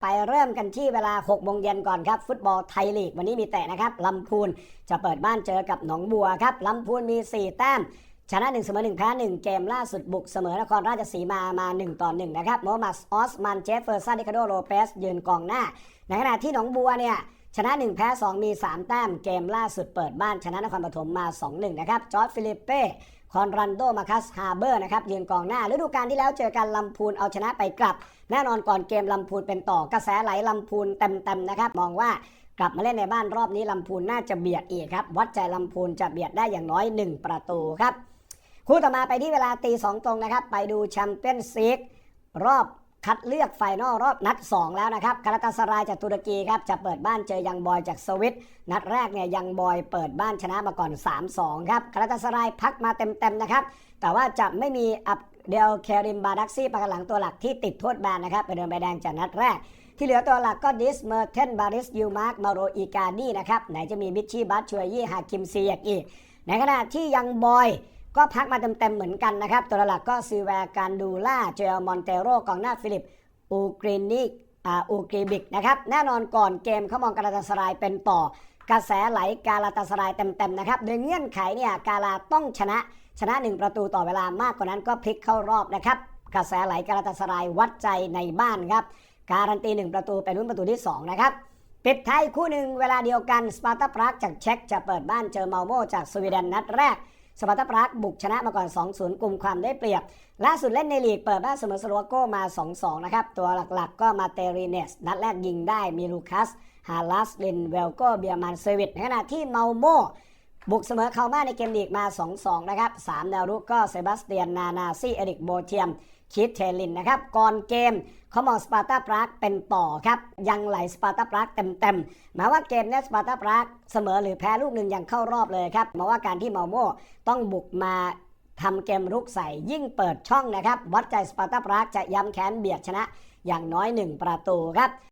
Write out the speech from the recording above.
ไปเริ่มกันที่เวลา6โมงเย็นก่อนครับ ฟุตบอลไทยลีกวันนี้มีเตะนะครับลำพูนจะเปิดบ้านเจอกับหนองบัวครับลำพูนมี 4 แต้ม ชนะ1เสมอ1แพ้1 เกมล่าสุดบุกเสมอนครราชสีมามา 1 ต่อ 1 นะครับโมมัสออสมันเจฟเฟอร์สันดิคาโดโลเปสยืนกองหน้า ในขณะที่หนองบัวเนี่ย ชนะ 1 แพ้ 2 มี 3 แต้มเกมล่าสุดเปิดบ้านชนะนครปฐมมา 2-1 นะครับ จอร์ดฟิลิปเป้คอนรันโดมาคัสฮาเบอร์นะครับยืนกองหน้าฤดูกาลที่แล้วเจอกันลำพูนเอาชนะไปกลับ แน่นอนก่อนเกมลำพูนเป็นต่อกระแสไหลลำพูนเต็มๆนะครับ มองว่ากลับมาเล่นในบ้านรอบนี้ลำพูนน่าจะเบียดอีกครับ วัดใจลำพูนจะเบียดได้อย่างน้อย 1 ประตูครับ คู่ต่อมาไปที่เวลาตีสองตรงนะครับ ไปดูแชมเปี้ยนซีกรอบ คัดเลือกไฟนอลรอบนัด 2 แล้วนะครับคาราตาสรายจากตุรกีครับจะเปิดบ้านเจอยังบอยจากสวิตนัดแรกเนี่ยยังบอยเปิดบ้านชนะมาก่อน 3-2 ครับคาราตาสรายพักมาเต็มๆนะครับ แต่ว่าจะไม่มีอับเดลเคริมบาดักซี่ประกันหลังตัวหลักที่ติดโทษแบนนะครับเป็นโดนใบแดงจากนัดแรก ที่เหลือตัวหลักก็ดิสเมอร์เทนบาริสยูมาร์กมาโรอีกานี่นะครับไหนจะมีมิชชี่บัตชัวยยี่ฮาคิมซียกอีกในขณะที่ยังบอย ก็พักมาเต็มๆเหมือนกันนะครับ ตัวหลักก็ซีแวร์การดูล่าเจอมอนเตโรกองหน้าฟิลิปอูกรีนิกอูกรีบิกนะครับ แน่นอนก่อนเกมเขามองกาลาตาสรายเป็นต่อกระแสไหลกาลาตาสรายเต็มๆนะครับ โดยเงื่อนไขเนี่ยกาลาต้องชนะชนะ 1 ประตูต่อเวลามากกว่านั้นก็พลิกเข้ารอบนะครับ กระแสไหลกาลาตาสรายวัดใจในบ้านครับ การันตี 1 ประตูเป็นรุ่นประตูที่ 2 นะครับปิดท้ายคู่หนึ่งเวลาเดียวกันสปาร์ตาปรากจากเช็กจะเปิดบ้านเจอเมาโมจากสวีเดนนัดแรก สปาร์ตาปรากบุกชนะมาก่อน 2-0 กลุ่มความได้เปรียบ ล่าสุดเล่นในลีกเปิดบ้านเสมอสโลวาโกมา 2-2 นะครับ ตัวหลักๆ ก็มาเตรีเนส นัดแรกยิงได้มีลูคัส ฮาลัสลินเวลโกเบียร์มันเซวิตในขณะที่เมาโม บุกเสมอเข้ามาในเกมลีกมา 2-2 นะครับ3แนวรุกก็เซบาสเตียน นานาซี่ เอริก โบเทียม คิดเทลินนะครับ ก่อนเกมเขามองสปาร์ตาปรากเป็นต่อครับ ยังไหลสปาร์ตาปรากเต็มๆหมายว่าเกมนี้สปาร์ตาปรากเสมอหรือแพ้ลูกหนึ่งยังเข้ารอบเลยครับหมายว่าการที่เมาโมต้องบุกมาทำเกมรุกใส่ยิ่งเปิดช่องนะครับ วัดใจสปาร์ตาปรากจะย้ำแค้นเบียดชนะอย่างน้อย 1 ประตูครับ